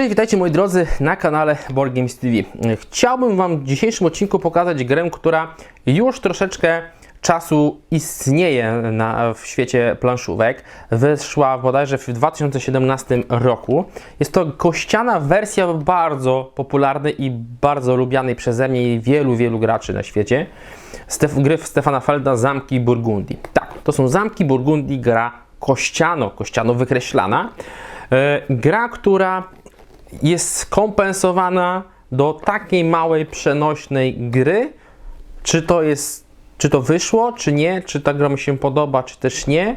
Cześć, witajcie moi drodzy na kanale Board Games TV. Chciałbym Wam w dzisiejszym odcinku pokazać grę, która już troszeczkę czasu istnieje na, w świecie planszówek. Wyszła bodajże w 2017 roku. Jest to kościana wersja bardzo popularnej i bardzo lubianej przeze mnie i wielu, wielu graczy na świecie. Stef, gry Stefana Felda Zamki Burgundii. Tak, to są Zamki Burgundii, gra kościano, kościano wykreślana. E, gra, która jest skompensowana do takiej małej, przenośnej gry. Czy to jest, czy to wyszło, czy nie, czy ta gra mi się podoba, czy też nie.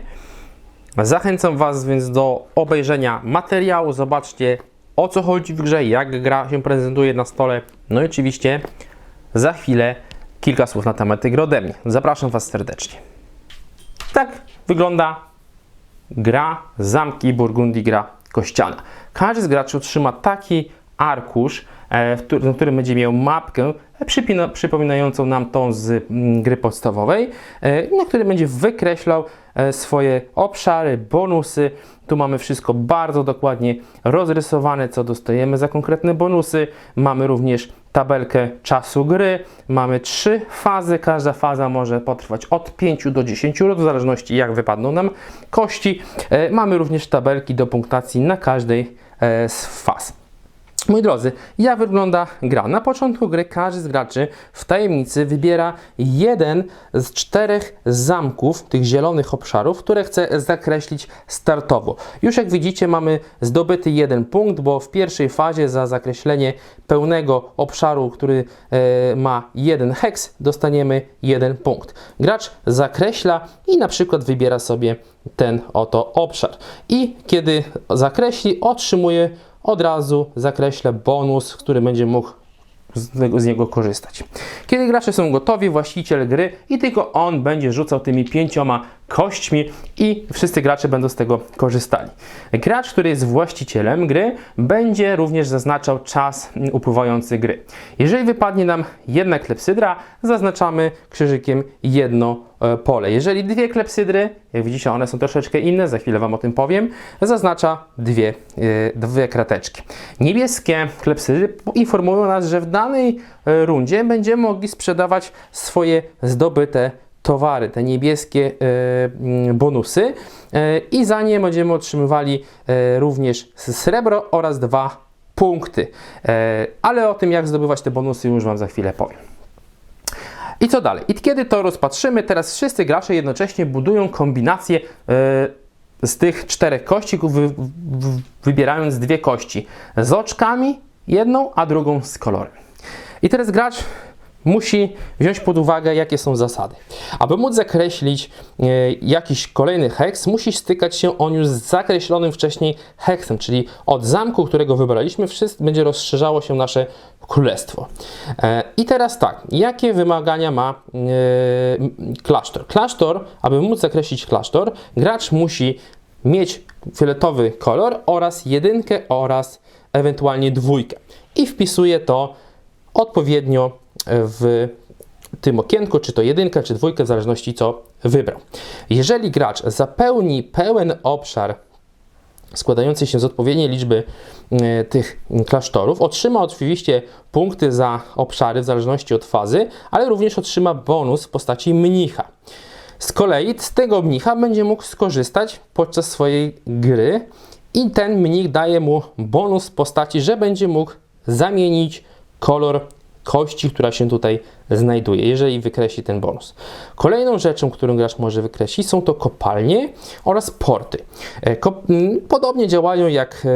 Zachęcam Was więc do obejrzenia materiału. Zobaczcie o co chodzi w grze, jak gra się prezentuje na stole. No i oczywiście za chwilę kilka słów na temat tej gry ode mnie. Zapraszam Was serdecznie. Tak wygląda gra Zamki Burgundii, gra kościana. Każdy z graczy otrzyma taki arkusz, e, w którym, będzie miał mapkę przypominającą nam tą z mm, gry podstawowej, e, na którym będzie wykreślał e, swoje obszary, bonusy. Tu mamy wszystko bardzo dokładnie rozrysowane, co dostajemy za konkretne bonusy. Mamy również tabelkę czasu gry. Mamy trzy fazy. Każda faza może potrwać od 5 do 10 minut, w zależności jak wypadną nam kości. E, Mamy również tabelki do punktacji na każdej e, z faz. Moi drodzy, jak wygląda gra? Na początku gry każdy z graczy w tajemnicy wybiera jeden z czterech zamków, tych zielonych obszarów, które chce zakreślić startowo. Już jak widzicie mamy zdobyty jeden punkt, bo w pierwszej fazie za zakreślenie pełnego obszaru, który e, ma jeden heks, dostaniemy jeden punkt. Gracz zakreśla i na przykład wybiera sobie ten oto obszar. I kiedy zakreśli, otrzymuje od razu zakreślę bonus, który będzie mógł z, niego korzystać. Kiedy gracze są gotowi, właściciel gry i tylko on będzie rzucał tymi pięcioma kośćmi i wszyscy gracze będą z tego korzystali. Gracz, który jest właścicielem gry, będzie również zaznaczał czas upływający gry. Jeżeli wypadnie nam jedna klepsydra, zaznaczamy krzyżykiem jedno e, pole. Jeżeli dwie klepsydry, jak widzicie, one są troszeczkę inne, za chwilę Wam o tym powiem, zaznacza dwie, e, dwie krateczki. Niebieskie klepsydry informują nas, że w danej e, rundzie będziemy mogli sprzedawać swoje zdobyte towary, te niebieskie e, mm, bonusy e, i za nie będziemy otrzymywali e, również srebro oraz dwa punkty. Ale o tym, jak zdobywać te bonusy, już Wam za chwilę powiem. I co dalej? I kiedy to rozpatrzymy, teraz wszyscy gracze jednocześnie budują kombinację z tych czterech kości, wy, wy, wybierając dwie kości z oczkami, jedną, a drugą z kolorem. I teraz gracz musi wziąć pod uwagę, jakie są zasady. Aby móc zakreślić e, jakiś kolejny heks, musi stykać się on już z zakreślonym wcześniej heksem, czyli od zamku, którego wybraliśmy, wszystko będzie rozszerzało się nasze królestwo. E, I teraz tak, jakie wymagania ma e, klasztor? Klasztor, aby móc zakreślić klasztor, gracz musi mieć fioletowy kolor oraz jedynkę oraz ewentualnie dwójkę. I wpisuje to odpowiednio w tym okienku, czy to jedynkę, czy dwójkę, w zależności co wybrał. Jeżeli gracz zapełni pełen obszar składający się z odpowiedniej liczby e, tych klasztorów, otrzyma oczywiście punkty za obszary w zależności od fazy, ale również otrzyma bonus w postaci mnicha. Z kolei z tego mnicha będzie mógł skorzystać podczas swojej gry i ten mnich daje mu bonus w postaci, że będzie mógł zamienić kolor kości, która się tutaj znajduje, jeżeli wykreśli ten bonus. Kolejną rzeczą, którą gracz może wykreślić, są to kopalnie oraz porty. E, podobnie działają jak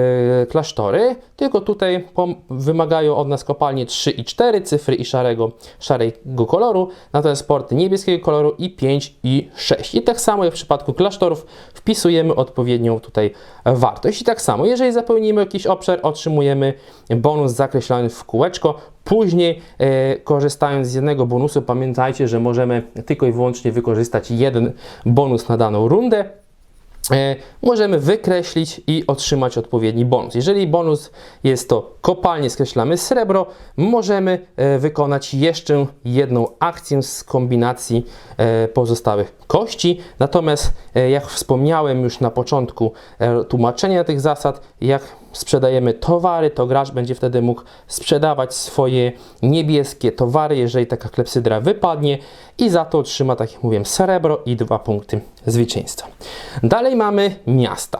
e, klasztory, tylko tutaj wymagają od nas kopalnie 3 i 4, cyfry i szarego, szarego koloru, natomiast porty niebieskiego koloru i 5 i 6. I tak samo jak w przypadku klasztorów wpisujemy odpowiednią tutaj wartość. I tak samo, jeżeli zapełnimy jakiś obszar, otrzymujemy bonus zakreślony w kółeczko, Później, e, korzystając z jednego bonusu, pamiętajcie, że możemy tylko i wyłącznie wykorzystać jeden bonus na daną rundę. E, możemy wykreślić i otrzymać odpowiedni bonus. Jeżeli bonus jest to kopalnie, skreślamy srebro, możemy e, wykonać jeszcze jedną akcję z kombinacji e, pozostałych kości. Natomiast, jak wspomniałem już na początku tłumaczenia tych zasad, jak sprzedajemy towary, to gracz będzie wtedy mógł sprzedawać swoje niebieskie towary, jeżeli taka klepsydra wypadnie i za to otrzyma, tak jak mówiłem, srebro i dwa punkty zwycięstwa. Dalej mamy miasta.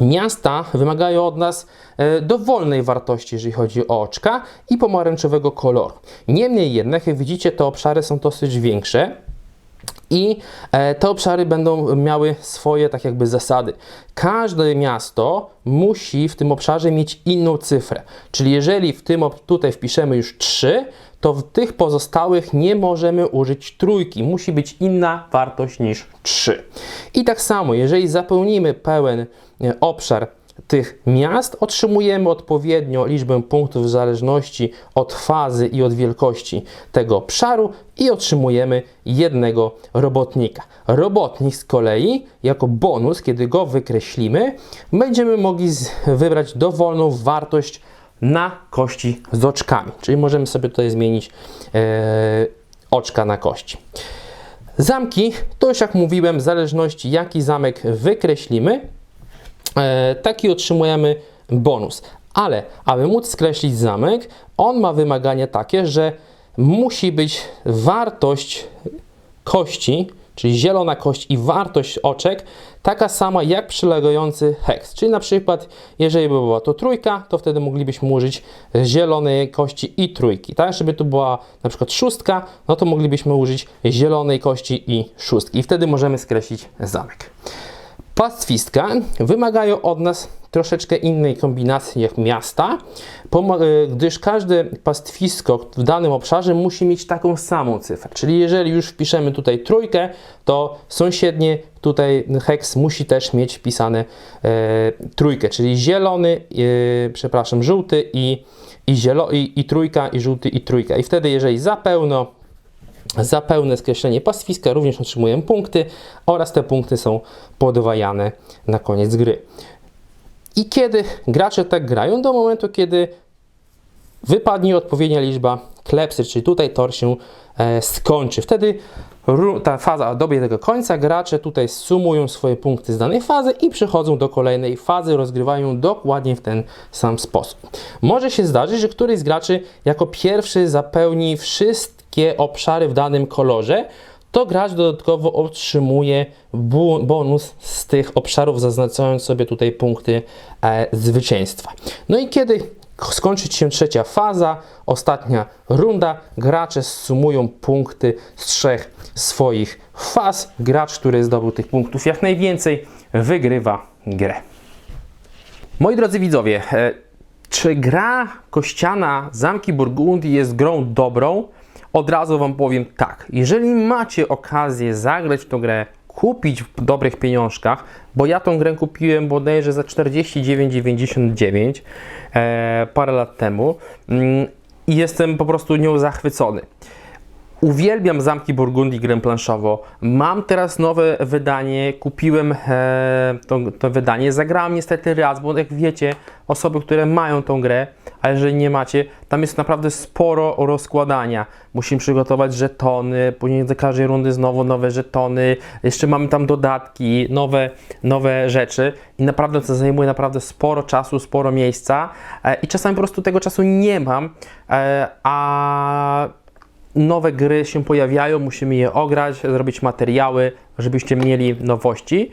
Miasta wymagają od nas e, dowolnej wartości, jeżeli chodzi o oczka i pomarańczowego koloru. Niemniej jednak, jak widzicie, te obszary są dosyć większe. I e, te obszary będą miały swoje tak jakby zasady. Każde miasto musi w tym obszarze mieć inną cyfrę. Czyli jeżeli w tym tutaj wpiszemy już 3, to w tych pozostałych nie możemy użyć trójki. Musi być inna wartość niż 3. I tak samo, jeżeli zapełnimy pełen e, obszar tych miast otrzymujemy odpowiednio liczbę punktów w zależności od fazy i od wielkości tego obszaru i otrzymujemy jednego robotnika. Robotnik z kolei, jako bonus, kiedy go wykreślimy, będziemy mogli wybrać dowolną wartość na kości z oczkami. Czyli możemy sobie tutaj zmienić e, oczka na kości. Zamki, to już jak mówiłem, w zależności jaki zamek wykreślimy, taki otrzymujemy bonus. Ale aby móc skreślić zamek, on ma wymagania takie, że musi być wartość kości, czyli zielona kość i wartość oczek taka sama jak przylegający heks. Czyli na przykład, jeżeli by była to trójka, to wtedy moglibyśmy użyć zielonej kości i trójki. Tak, żeby to była na przykład szóstka, no to moglibyśmy użyć zielonej kości i szóstki. I wtedy możemy skreślić zamek. Pastwiska wymagają od nas troszeczkę innej kombinacji jak miasta, y, gdyż każde pastwisko w danym obszarze musi mieć taką samą cyfrę. Czyli jeżeli już wpiszemy tutaj trójkę, to sąsiednie tutaj heks musi też mieć wpisane e, trójkę, czyli zielony, e, przepraszam, żółty i, i, zielo- i, i trójka, i żółty, i trójka. I wtedy jeżeli za pełno za pełne skreślenie pastwiska również otrzymujemy punkty oraz te punkty są podwajane na koniec gry. I kiedy gracze tak grają? Do momentu, kiedy wypadnie odpowiednia liczba klepsy, czyli tutaj tor się e, skończy. Wtedy ta faza dobiegnie tego końca, gracze tutaj sumują swoje punkty z danej fazy i przechodzą do kolejnej fazy, rozgrywają dokładnie w ten sam sposób. Może się zdarzyć, że któryś z graczy jako pierwszy zapełni wszystkie obszary w danym kolorze, to gracz dodatkowo otrzymuje bonus z tych obszarów, zaznaczając sobie tutaj punkty e, zwycięstwa. No i kiedy skończyć się trzecia faza, ostatnia runda, gracze sumują punkty z trzech swoich faz. Gracz, który zdobył tych punktów jak najwięcej, wygrywa grę. Moi drodzy widzowie, e, czy gra kościana Zamki Burgundii jest grą dobrą? Od razu Wam powiem tak. Jeżeli macie okazję zagrać w tą grę, kupić w dobrych pieniążkach, bo ja tą grę kupiłem bodajże za 49,99 e, parę lat temu mm, i jestem po prostu nią zachwycony. Uwielbiam Zamki Burgundii grę planszową. Mam teraz nowe wydanie, kupiłem e, to, to wydanie. Zagrałem niestety raz, bo jak wiecie, osoby, które mają tą grę, a jeżeli nie macie, tam jest naprawdę sporo rozkładania. Musimy przygotować żetony, później do każdej rundy znowu nowe żetony, jeszcze mamy tam dodatki, nowe, nowe rzeczy i naprawdę to zajmuje naprawdę sporo czasu, sporo miejsca e, i czasami po prostu tego czasu nie mam, e, a nowe gry się pojawiają, musimy je ograć, zrobić materiały, żebyście mieli nowości.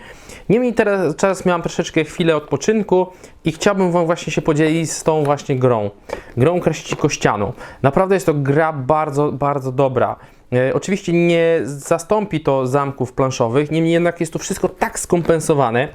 Niemniej teraz, teraz miałam troszeczkę chwilę odpoczynku i chciałbym Wam właśnie się podzielić z tą właśnie grą. Grą Kreści Kościaną. Naprawdę jest to gra bardzo, bardzo dobra. E, oczywiście nie zastąpi to zamków planszowych, niemniej jednak jest to wszystko tak skompensowane,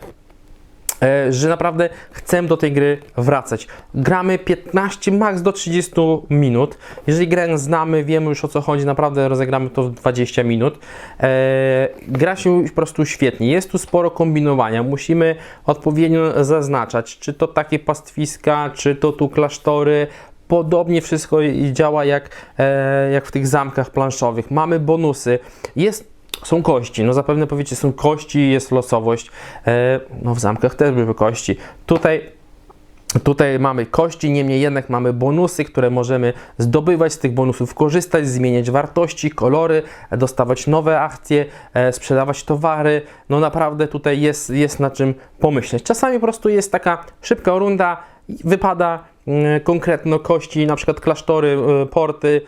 że naprawdę chcę do tej gry wracać. Gramy 15, max do 30 minut. Jeżeli grę znamy, wiemy już o co chodzi, naprawdę rozegramy to w 20 minut. E, gra się po prostu świetnie. Jest tu sporo kombinowania. Musimy odpowiednio zaznaczać, czy to takie pastwiska, czy to tu klasztory. Podobnie wszystko działa jak, e, jak w tych zamkach planszowych. Mamy bonusy. Jest są kości, no zapewne powiecie, są kości, jest losowość. E, no w zamkach też były kości. Tutaj Tutaj mamy kości, niemniej jednak mamy bonusy, które możemy zdobywać z tych bonusów, korzystać, zmieniać wartości, kolory, dostawać nowe akcje, e, sprzedawać towary. No naprawdę tutaj jest, jest na czym pomyśleć. Czasami po prostu jest taka szybka runda, wypada mm, konkretno kości, na przykład klasztory, y, porty,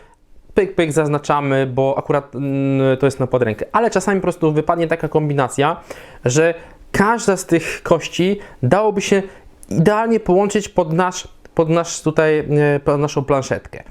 pyk, pyk zaznaczamy, bo akurat mm, to jest na podrękę. Ale czasami po prostu wypadnie taka kombinacja, że każda z tych kości dałoby się idealnie połączyć pod nasz, pod nasz tutaj, e, pod naszą planszetkę.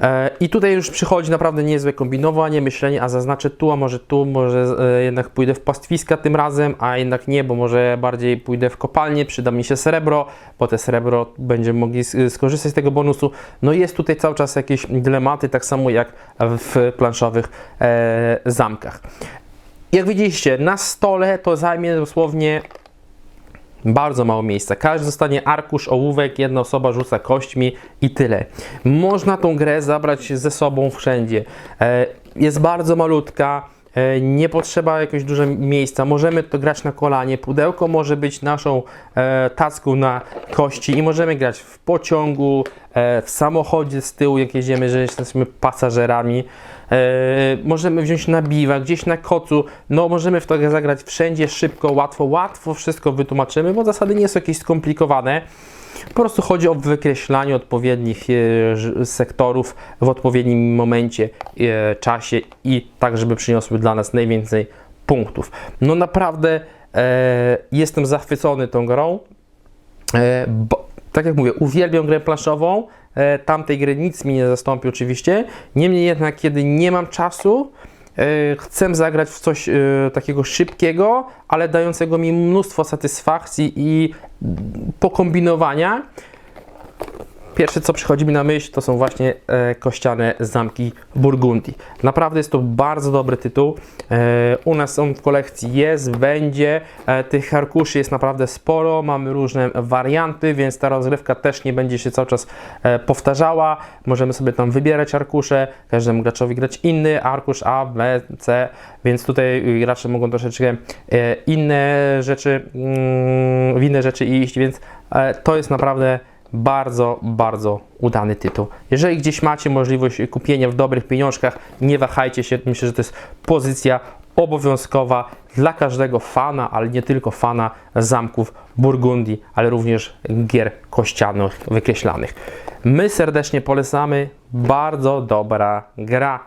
E, I tutaj już przychodzi naprawdę niezłe kombinowanie, myślenie, a zaznaczę tu, a może tu, może e, jednak pójdę w pastwiska tym razem, a jednak nie, bo może bardziej pójdę w kopalnię, przyda mi się srebro, bo te srebro będziemy mogli s- skorzystać z tego bonusu. No jest tutaj cały czas jakieś dylematy, tak samo jak w planszowych e, zamkach. Jak widzieliście, na stole to zajmie dosłownie bardzo mało miejsca. Każdy dostanie arkusz, ołówek, jedna osoba rzuca kośćmi i tyle. Można tą grę zabrać ze sobą wszędzie. E, Jest bardzo malutka, nie potrzeba jakiegoś dużego miejsca. Możemy to grać na kolanie. Pudełko może być naszą e, tacką na kości i możemy grać w pociągu, e, w samochodzie z tyłu, jak jedziemy, że jesteśmy pasażerami. E, możemy wziąć na biwa, gdzieś na kocu. No, możemy w to zagrać wszędzie, szybko, łatwo, łatwo wszystko wytłumaczymy, bo zasady nie są jakieś skomplikowane. Po prostu chodzi o wykreślanie odpowiednich e, sektorów w odpowiednim momencie, e, czasie i tak, żeby przyniosły dla nas najwięcej punktów. No naprawdę e, jestem zachwycony tą grą. E, bo, tak jak mówię, uwielbiam grę planszową. E, tamtej gry nic mi nie zastąpi oczywiście. Niemniej jednak, kiedy nie mam czasu, chcę zagrać w coś e, takiego szybkiego, ale dającego mi mnóstwo satysfakcji i pokombinowania. Pierwsze, co przychodzi mi na myśl, to są właśnie e, kościane zamki Burgundii. Naprawdę jest to bardzo dobry tytuł. E, u nas on w kolekcji jest, będzie. E, tych arkuszy jest naprawdę sporo. Mamy różne warianty, więc ta rozrywka też nie będzie się cały czas e, powtarzała. Możemy sobie tam wybierać arkusze, każdemu graczowi grać inny arkusz A, B, C, więc tutaj gracze mogą troszeczkę e, inne rzeczy, mm, w inne rzeczy iść, więc e, to jest naprawdę bardzo, bardzo udany tytuł. Jeżeli gdzieś macie możliwość kupienia w dobrych pieniążkach, nie wahajcie się. Myślę, że to jest pozycja obowiązkowa dla każdego fana, ale nie tylko fana zamków Burgundii, ale również gier kościanych wykreślanych. My serdecznie polecamy. Bardzo dobra gra.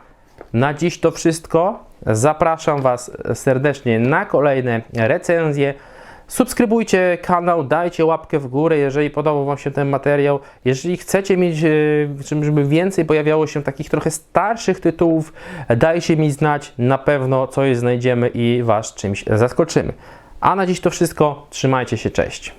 Na dziś to wszystko. Zapraszam Was serdecznie na kolejne recenzje. Subskrybujcie kanał, dajcie łapkę w górę, jeżeli podobał Wam się ten materiał. Jeżeli chcecie mieć, e, żeby więcej pojawiało się takich trochę starszych tytułów, dajcie mi znać, na pewno coś znajdziemy i Was czymś zaskoczymy. A na dziś to wszystko, trzymajcie się, cześć.